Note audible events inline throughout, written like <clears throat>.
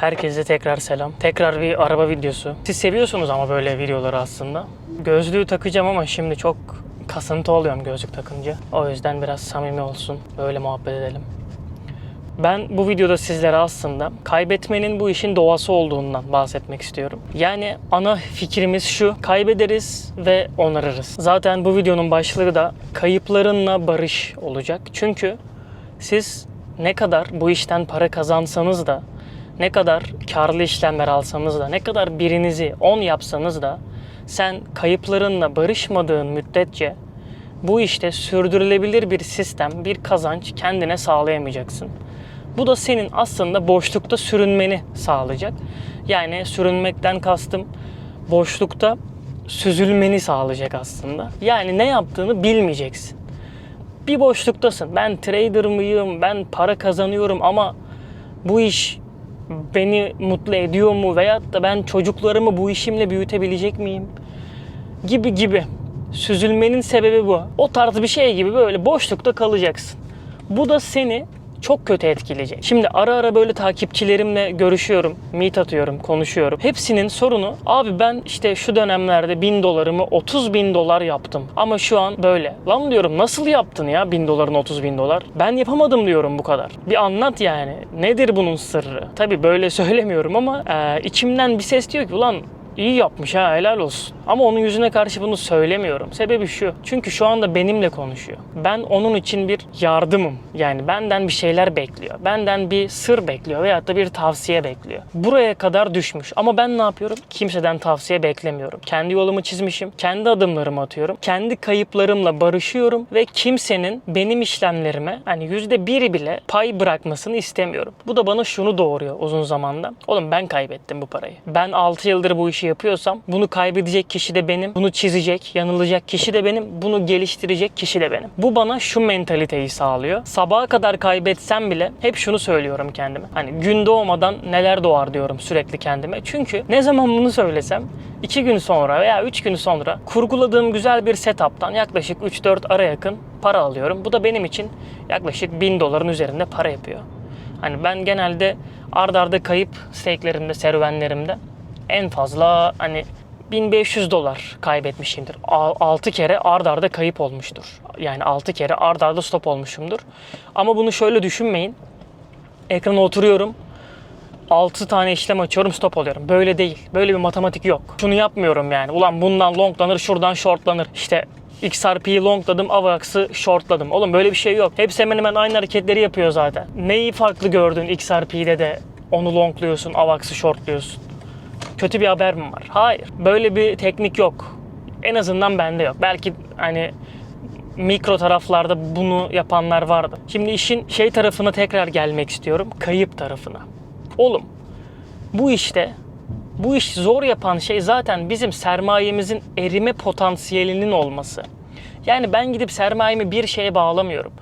Herkese tekrar selam. Tekrar bir araba videosu. Siz seviyorsunuz ama böyle videoları aslında. Gözlüğü takacağım ama şimdi çok kasıntı oluyorum gözlük takınca. O yüzden biraz samimi olsun. Böyle muhabbet edelim. Ben bu videoda sizlere aslında kaybetmenin bu işin doğası olduğundan bahsetmek istiyorum. Yani ana fikrimiz şu, kaybederiz ve onarırız. Zaten bu videonun başlığı da kayıplarınla barış olacak. Çünkü siz ne kadar bu işten para kazansanız da, ne kadar karlı işlemler alsanız da, ne kadar birinizi 10 yapsanız da sen kayıplarınla barışmadığın müddetçe bu işte sürdürülebilir bir sistem, bir kazanç kendine sağlayamayacaksın. Bu da senin aslında boşlukta sürünmeni sağlayacak. Yani sürünmekten kastım boşlukta süzülmeni sağlayacak aslında. Yani ne yaptığını bilmeyeceksin. Bir boşluktasın. Ben trader mıyım? Ben para kazanıyorum ama bu iş beni mutlu ediyor mu? Veyahut da ben çocuklarımı bu işimle büyütebilecek miyim? Gibi gibi. Süzülmenin sebebi bu. O tarz bir şey gibi böyle boşlukta kalacaksın. Bu da seni çok kötü etkileyecek. Şimdi ara ara böyle takipçilerimle görüşüyorum, meet atıyorum, konuşuyorum. Hepsinin sorunu abi ben işte şu dönemlerde 1000 dolarımı 30 bin dolar yaptım. Ama şu an böyle. Lan diyorum nasıl yaptın ya 1000 doların 30 bin dolar? Ben yapamadım diyorum bu kadar. Bir anlat yani. Nedir bunun sırrı? Tabi böyle <laughs> söylemiyorum ama e, içimden bir ses diyor ki ulan İyi yapmış ha helal olsun. Ama onun yüzüne karşı bunu söylemiyorum. Sebebi şu. Çünkü şu anda benimle konuşuyor. Ben onun için bir yardımım. Yani benden bir şeyler bekliyor. Benden bir sır bekliyor veyahut da bir tavsiye bekliyor. Buraya kadar düşmüş. Ama ben ne yapıyorum? Kimseden tavsiye beklemiyorum. Kendi yolumu çizmişim. Kendi adımlarımı atıyorum. Kendi kayıplarımla barışıyorum ve kimsenin benim işlemlerime hani yüzde biri bile pay bırakmasını istemiyorum. Bu da bana şunu doğuruyor uzun zamanda. Oğlum ben kaybettim bu parayı. Ben 6 yıldır bu işi yapıyorsam bunu kaybedecek kişi de benim. Bunu çizecek, yanılacak kişi de benim. Bunu geliştirecek kişi de benim. Bu bana şu mentaliteyi sağlıyor. Sabaha kadar kaybetsem bile hep şunu söylüyorum kendime. Hani gün doğmadan neler doğar diyorum sürekli kendime. Çünkü ne zaman bunu söylesem 2 gün sonra veya 3 gün sonra kurguladığım güzel bir setup'tan yaklaşık 3-4 ara yakın para alıyorum. Bu da benim için yaklaşık 1000 doların üzerinde para yapıyor. Hani ben genelde ard arda kayıp stake'lerimde, serüvenlerimde en fazla hani 1500 dolar kaybetmişimdir. 6 kere ard arda kayıp olmuştur. Yani 6 kere ard arda stop olmuşumdur. Ama bunu şöyle düşünmeyin. Ekrana oturuyorum. 6 tane işlem açıyorum stop oluyorum. Böyle değil. Böyle bir matematik yok. Şunu yapmıyorum yani. Ulan bundan longlanır şuradan shortlanır. İşte XRP'yi longladım, AVAX'ı shortladım. Oğlum böyle bir şey yok. Hepsi hemen hemen aynı hareketleri yapıyor zaten. Neyi farklı gördün XRP'de de onu longluyorsun, AVAX'ı shortluyorsun? Kötü bir haber mi var? Hayır. Böyle bir teknik yok. En azından bende yok. Belki hani mikro taraflarda bunu yapanlar vardı. Şimdi işin şey tarafına tekrar gelmek istiyorum. Kayıp tarafına. Oğlum bu işte bu iş zor yapan şey zaten bizim sermayemizin erime potansiyelinin olması. Yani ben gidip sermayemi bir şeye bağlamıyorum.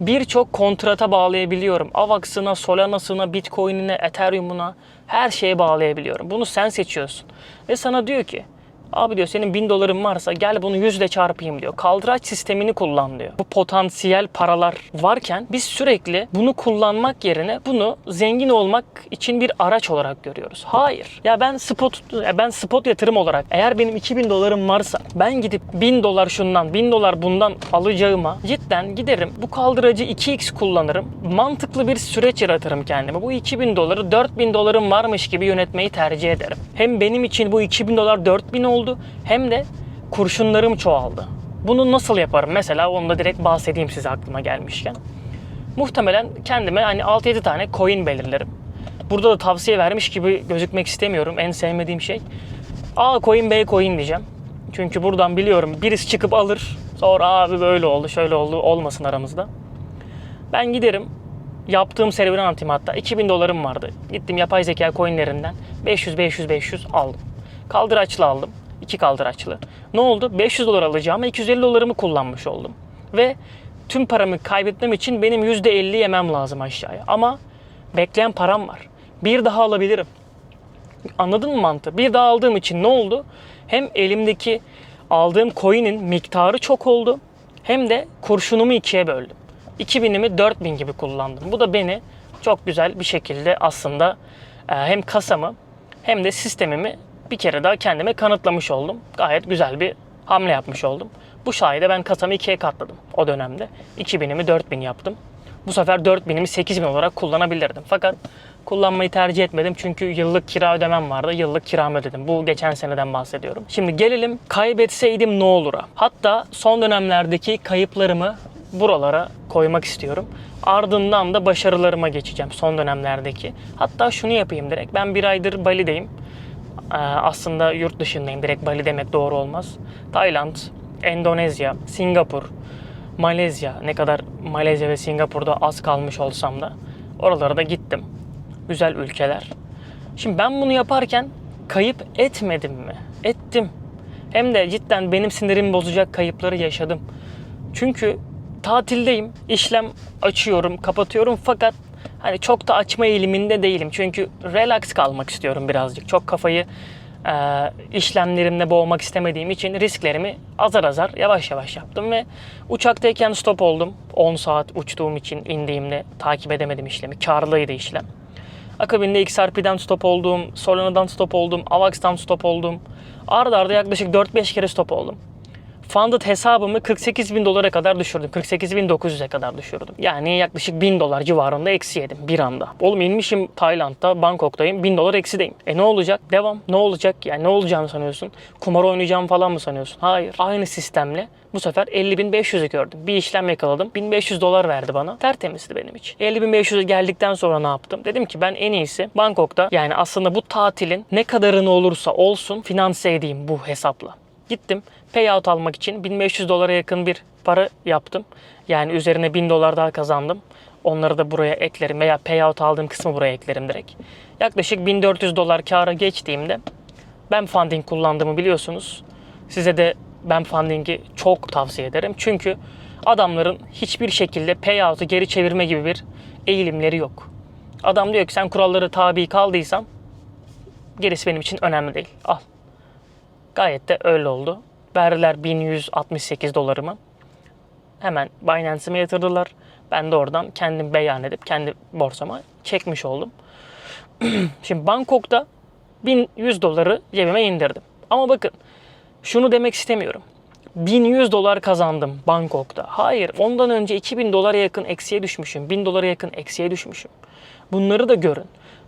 Birçok kontrata bağlayabiliyorum. Avax'ına, Solana'sına, Bitcoin'ine, Ethereum'una her şeye bağlayabiliyorum. Bunu sen seçiyorsun. Ve sana diyor ki Abi diyor senin 1000 doların varsa gel bunu 100 ile çarpayım diyor. Kaldıraç sistemini kullan diyor. Bu potansiyel paralar varken biz sürekli bunu kullanmak yerine bunu zengin olmak için bir araç olarak görüyoruz. Hayır. Ya ben spot ya ben spot yatırım olarak eğer benim 2000 dolarım varsa ben gidip 1000 dolar şundan 1000 dolar bundan alacağıma cidden giderim bu kaldıracı 2x kullanırım. Mantıklı bir süreç yaratırım kendime. Bu 2000 doları 4000 dolarım varmış gibi yönetmeyi tercih ederim. Hem benim için bu 2000 dolar 4000 oldu hem de kurşunlarım çoğaldı. Bunu nasıl yaparım? Mesela onu da direkt bahsedeyim size aklıma gelmişken. Muhtemelen kendime hani 6-7 tane coin belirlerim. Burada da tavsiye vermiş gibi gözükmek istemiyorum. En sevmediğim şey. A coin B coin diyeceğim. Çünkü buradan biliyorum birisi çıkıp alır. Sonra abi böyle oldu şöyle oldu olmasın aramızda. Ben giderim yaptığım serüveni anlatayım hatta. 2000 dolarım vardı. Gittim yapay zeka coinlerinden 500 500 500 aldım. Kaldıraçlı aldım. İki kaldıraçlı. Ne oldu? 500 dolar alacağıma 250 dolarımı kullanmış oldum. Ve tüm paramı kaybetmem için benim %50 yemem lazım aşağıya. Ama bekleyen param var. Bir daha alabilirim. Anladın mı mantığı? Bir daha aldığım için ne oldu? Hem elimdeki aldığım coin'in miktarı çok oldu. Hem de kurşunumu ikiye böldüm. 2000'imi 4000 gibi kullandım. Bu da beni çok güzel bir şekilde aslında e, hem kasamı hem de sistemimi bir kere daha kendime kanıtlamış oldum. Gayet güzel bir hamle yapmış oldum. Bu sayede ben kasamı ikiye katladım o dönemde. 2000'imi 4000 yaptım. Bu sefer 4000'imi 8000 olarak kullanabilirdim. Fakat kullanmayı tercih etmedim çünkü yıllık kira ödemem vardı. Yıllık kiramı ödedim. Bu geçen seneden bahsediyorum. Şimdi gelelim kaybetseydim ne olur'a. Hatta son dönemlerdeki kayıplarımı buralara koymak istiyorum. Ardından da başarılarıma geçeceğim son dönemlerdeki. Hatta şunu yapayım direkt. Ben bir aydır Bali'deyim. Ee, aslında yurt dışındayım. Direkt Bali demek doğru olmaz. Tayland, Endonezya, Singapur, Malezya. Ne kadar Malezya ve Singapur'da az kalmış olsam da oralara da gittim. Güzel ülkeler. Şimdi ben bunu yaparken kayıp etmedim mi? Ettim. Hem de cidden benim sinirimi bozacak kayıpları yaşadım. Çünkü tatildeyim. işlem açıyorum, kapatıyorum fakat hani çok da açma eğiliminde değilim. Çünkü relax kalmak istiyorum birazcık. Çok kafayı e, işlemlerimle boğmak istemediğim için risklerimi azar azar yavaş yavaş yaptım ve uçaktayken stop oldum. 10 saat uçtuğum için indiğimde takip edemedim işlemi. Karlıydı işlem. Akabinde XRP'den stop oldum, Solana'dan stop oldum, Avax'tan stop oldum. Arda arda yaklaşık 4-5 kere stop oldum. Funded hesabımı 48 bin dolara kadar düşürdüm. 48 bin 900'e kadar düşürdüm. Yani yaklaşık 1000 dolar civarında eksi yedim bir anda. Oğlum inmişim Tayland'da, Bangkok'tayım. 1000 dolar eksideyim. E ne olacak? Devam. Ne olacak? Yani ne olacağını sanıyorsun? Kumar oynayacağım falan mı sanıyorsun? Hayır. Aynı sistemle bu sefer 50.500'ü gördüm. Bir işlem yakaladım. 1500 dolar verdi bana. Tertemizdi benim için. 50.500'e geldikten sonra ne yaptım? Dedim ki ben en iyisi Bangkok'ta yani aslında bu tatilin ne kadarını olursa olsun finanse edeyim bu hesapla. Gittim payout almak için 1500 dolara yakın bir para yaptım. Yani üzerine 1000 dolar daha kazandım. Onları da buraya eklerim veya payout aldığım kısmı buraya eklerim direkt. Yaklaşık 1400 dolar kâra geçtiğimde ben funding kullandığımı biliyorsunuz. Size de ben funding'i çok tavsiye ederim. Çünkü adamların hiçbir şekilde payout'u geri çevirme gibi bir eğilimleri yok. Adam diyor ki sen kuralları tabi kaldıysan gerisi benim için önemli değil. Al. Gayet de öyle oldu. Verdiler 1168 dolarımı. Hemen Binance'ime yatırdılar. Ben de oradan kendim beyan edip kendi borsama çekmiş oldum. <clears throat> Şimdi Bangkok'ta 1100 doları cebime indirdim. Ama bakın şunu demek istemiyorum. 1100 dolar kazandım Bangkok'ta. Hayır, ondan önce 2000 dolara yakın eksiye düşmüşüm. 1000 dolara yakın eksiye düşmüşüm. Bunları da görün.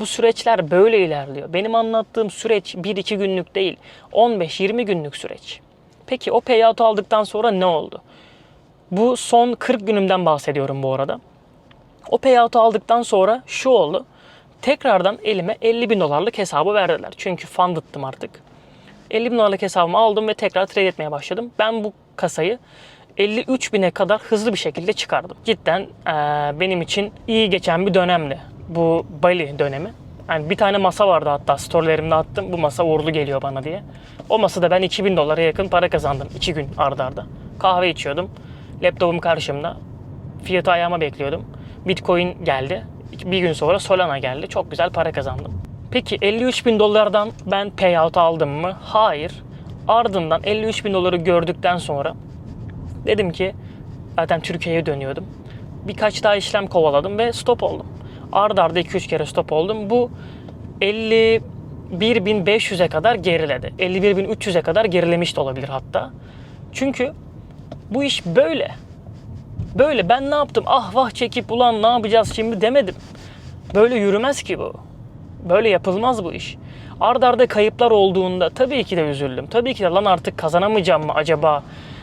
Bu süreçler böyle ilerliyor. Benim anlattığım süreç 1-2 günlük değil, 15-20 günlük süreç. Peki o payout aldıktan sonra ne oldu? Bu son 40 günümden bahsediyorum bu arada. O payout'u aldıktan sonra şu oldu. Tekrardan elime 50 bin dolarlık hesabı verdiler. Çünkü funded'tım artık. 50 bin dolarlık hesabımı aldım ve tekrar trade etmeye başladım. Ben bu kasayı 53 bine kadar hızlı bir şekilde çıkardım. Cidden eee, benim için iyi geçen bir dönemdi. Bu Bali dönemi. Yani bir tane masa vardı hatta storylerimde attım. Bu masa uğurlu geliyor bana diye. O masada ben 2000 dolara yakın para kazandım. 2 gün ardarda. arda. Kahve içiyordum. Laptopum karşımda. Fiyatı ayağıma bekliyordum. Bitcoin geldi. Bir gün sonra Solana geldi. Çok güzel para kazandım. Peki 53 bin dolardan ben payout aldım mı? Hayır. Ardından 53 bin doları gördükten sonra dedim ki zaten Türkiye'ye dönüyordum. Birkaç daha işlem kovaladım ve stop oldum. Arda arda 2-3 kere stop oldum. Bu 51.500'e kadar geriledi. 51.300'e kadar gerilemiş de olabilir hatta. Çünkü bu iş böyle. Böyle ben ne yaptım? Ah vah çekip ulan ne yapacağız şimdi demedim. Böyle yürümez ki bu. Böyle yapılmaz bu iş. Arda arda kayıplar olduğunda tabii ki de üzüldüm. Tabii ki de lan artık kazanamayacağım mı acaba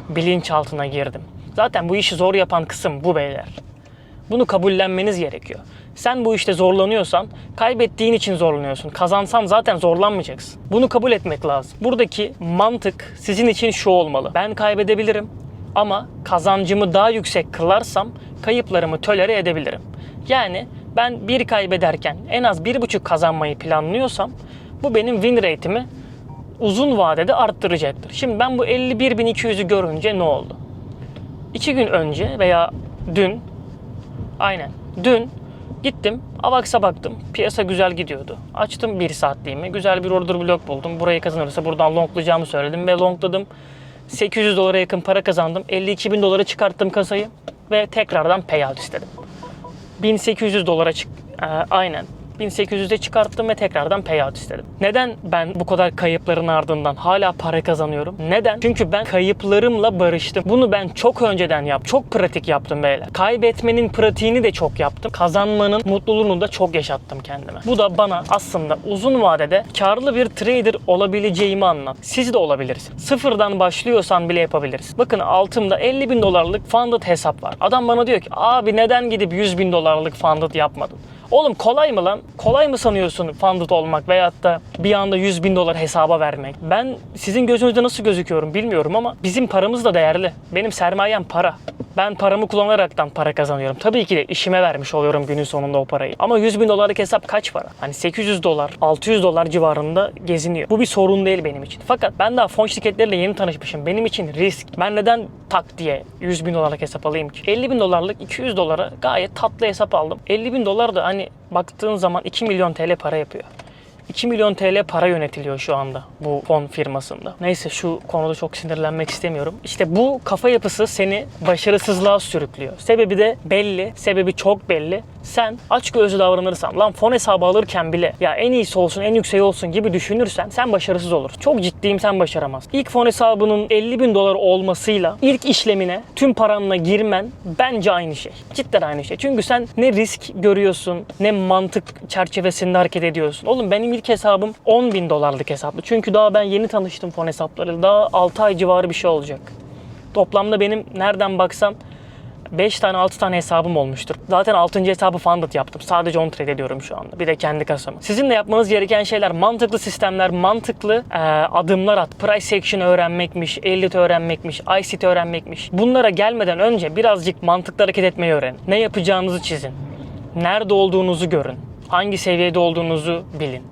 bilinçaltına girdim. Zaten bu işi zor yapan kısım bu beyler. Bunu kabullenmeniz gerekiyor. Sen bu işte zorlanıyorsan kaybettiğin için zorlanıyorsun. Kazansan zaten zorlanmayacaksın. Bunu kabul etmek lazım. Buradaki mantık sizin için şu olmalı. Ben kaybedebilirim ama kazancımı daha yüksek kılarsam kayıplarımı tolere edebilirim. Yani ben bir kaybederken en az bir buçuk kazanmayı planlıyorsam bu benim win rate'imi uzun vadede arttıracaktır. Şimdi ben bu 51.200'ü görünce ne oldu? İki gün önce veya dün aynen dün gittim Avax'a baktım. Piyasa güzel gidiyordu. Açtım bir saatliğimi. Güzel bir order block buldum. Burayı kazanırsa buradan longlayacağımı söyledim ve longladım. 800 dolara yakın para kazandım. 52 bin dolara çıkarttım kasayı ve tekrardan payout istedim. 1800 dolara çık aynen 1800'e çıkarttım ve tekrardan payout istedim. Neden ben bu kadar kayıpların ardından hala para kazanıyorum? Neden? Çünkü ben kayıplarımla barıştım. Bunu ben çok önceden yaptım. Çok pratik yaptım beyler. Kaybetmenin pratiğini de çok yaptım. Kazanmanın mutluluğunu da çok yaşattım kendime. Bu da bana aslında uzun vadede karlı bir trader olabileceğimi anlat. Siz de olabilirsiniz. Sıfırdan başlıyorsan bile yapabilirsin. Bakın altımda 50 bin dolarlık funded hesap var. Adam bana diyor ki abi neden gidip 100 bin dolarlık funded yapmadın? Oğlum kolay mı lan? Kolay mı sanıyorsun funded olmak veyahut da bir anda 100 bin dolar hesaba vermek? Ben sizin gözünüzde nasıl gözüküyorum bilmiyorum ama bizim paramız da değerli. Benim sermayem para. Ben paramı kullanaraktan para kazanıyorum. Tabii ki de işime vermiş oluyorum günün sonunda o parayı. Ama 100 bin dolarlık hesap kaç para? Hani 800 dolar, 600 dolar civarında geziniyor. Bu bir sorun değil benim için. Fakat ben daha fon şirketleriyle yeni tanışmışım. Benim için risk. Ben neden tak diye 100 bin dolarlık hesap alayım ki? 50 bin dolarlık 200 dolara gayet tatlı hesap aldım. 50 bin dolar da hani baktığın zaman 2 milyon TL para yapıyor. 2 milyon TL para yönetiliyor şu anda bu fon firmasında. Neyse şu konuda çok sinirlenmek istemiyorum. İşte bu kafa yapısı seni başarısızlığa sürüklüyor. Sebebi de belli, sebebi çok belli. Sen aç gözlü davranırsan, lan fon hesabı alırken bile ya en iyisi olsun, en yükseği olsun gibi düşünürsen sen başarısız olursun. Çok ciddiyim sen başaramazsın. İlk fon hesabının 50 bin dolar olmasıyla ilk işlemine tüm paranla girmen bence aynı şey. Cidden aynı şey. Çünkü sen ne risk görüyorsun, ne mantık çerçevesinde hareket ediyorsun. Oğlum benim ilk hesabım 10 bin dolarlık hesaplı. Çünkü daha ben yeni tanıştım fon hesaplarıyla. Daha 6 ay civarı bir şey olacak. Toplamda benim nereden baksan 5 tane 6 tane hesabım olmuştur. Zaten 6. hesabı funded yaptım. Sadece on trade ediyorum şu anda. Bir de kendi kasamı. Sizin de yapmanız gereken şeyler mantıklı sistemler, mantıklı e, adımlar at. Price action öğrenmekmiş, elit öğrenmekmiş, ICT öğrenmekmiş. Bunlara gelmeden önce birazcık mantıklı hareket etmeyi öğrenin. Ne yapacağınızı çizin. Nerede olduğunuzu görün. Hangi seviyede olduğunuzu bilin.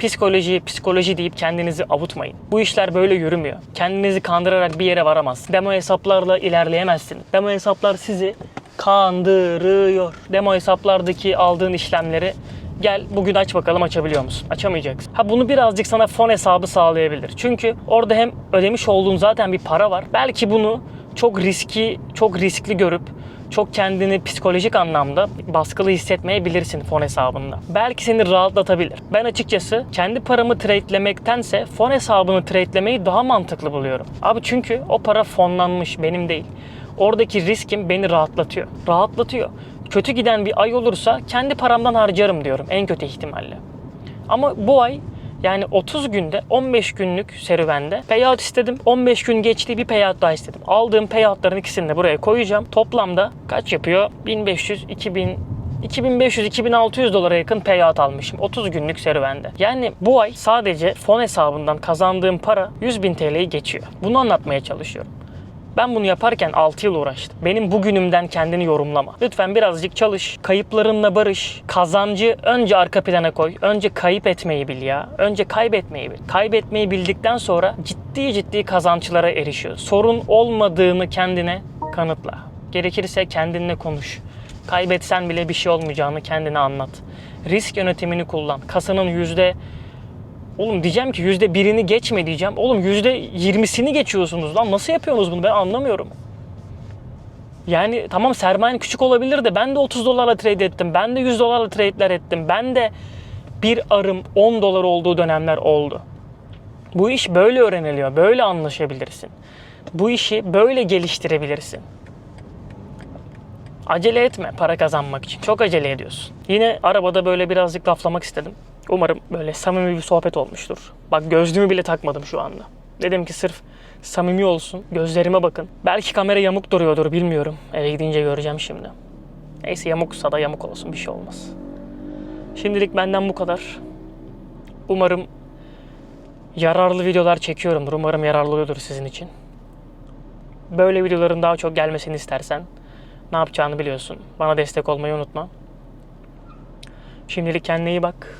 Psikoloji, psikoloji deyip kendinizi avutmayın. Bu işler böyle yürümüyor. Kendinizi kandırarak bir yere varamazsın. Demo hesaplarla ilerleyemezsiniz. Demo hesaplar sizi kandırıyor. Demo hesaplardaki aldığın işlemleri gel bugün aç bakalım açabiliyor musun? Açamayacaksın. Ha bunu birazcık sana fon hesabı sağlayabilir. Çünkü orada hem ödemiş olduğun zaten bir para var. Belki bunu çok riski, çok riskli görüp çok kendini psikolojik anlamda baskılı hissetmeyebilirsin fon hesabında. Belki seni rahatlatabilir. Ben açıkçası kendi paramı trade'lemektense fon hesabını trade'lemeyi daha mantıklı buluyorum. Abi çünkü o para fonlanmış benim değil. Oradaki riskim beni rahatlatıyor. Rahatlatıyor. Kötü giden bir ay olursa kendi paramdan harcarım diyorum en kötü ihtimalle. Ama bu ay yani 30 günde 15 günlük serüvende payout istedim. 15 gün geçti bir payout daha istedim. Aldığım payoutların ikisini de buraya koyacağım. Toplamda kaç yapıyor? 1500, 2000, 2500-2600 dolara yakın payout almışım 30 günlük serüvende. Yani bu ay sadece fon hesabından kazandığım para 100.000 TL'yi geçiyor. Bunu anlatmaya çalışıyorum. Ben bunu yaparken 6 yıl uğraştım. Benim bugünümden kendini yorumlama. Lütfen birazcık çalış. Kayıplarınla barış. Kazancı önce arka plana koy. Önce kayıp etmeyi bil ya. Önce kaybetmeyi bil. Kaybetmeyi bildikten sonra ciddi ciddi kazançlara erişiyor. Sorun olmadığını kendine kanıtla. Gerekirse kendinle konuş. Kaybetsen bile bir şey olmayacağını kendine anlat. Risk yönetimini kullan. Kasanın yüzde Oğlum diyeceğim ki yüzde birini geçme diyeceğim. Oğlum yüzde yirmisini geçiyorsunuz lan. Nasıl yapıyorsunuz bunu ben anlamıyorum. Yani tamam sermayen küçük olabilir de ben de 30 dolarla trade ettim. Ben de 100 dolarla trade'ler ettim. Ben de bir arım 10 dolar olduğu dönemler oldu. Bu iş böyle öğreniliyor. Böyle anlaşabilirsin. Bu işi böyle geliştirebilirsin. Acele etme para kazanmak için. Çok acele ediyorsun. Yine arabada böyle birazcık laflamak istedim. Umarım böyle samimi bir sohbet olmuştur. Bak gözlüğümü bile takmadım şu anda. Dedim ki sırf samimi olsun. Gözlerime bakın. Belki kamera yamuk duruyordur bilmiyorum. Eve gidince göreceğim şimdi. Neyse yamuksa da yamuk olsun bir şey olmaz. Şimdilik benden bu kadar. Umarım yararlı videolar çekiyorumdur. Umarım yararlı oluyordur sizin için. Böyle videoların daha çok gelmesini istersen ne yapacağını biliyorsun. Bana destek olmayı unutma. Şimdilik kendine iyi bak.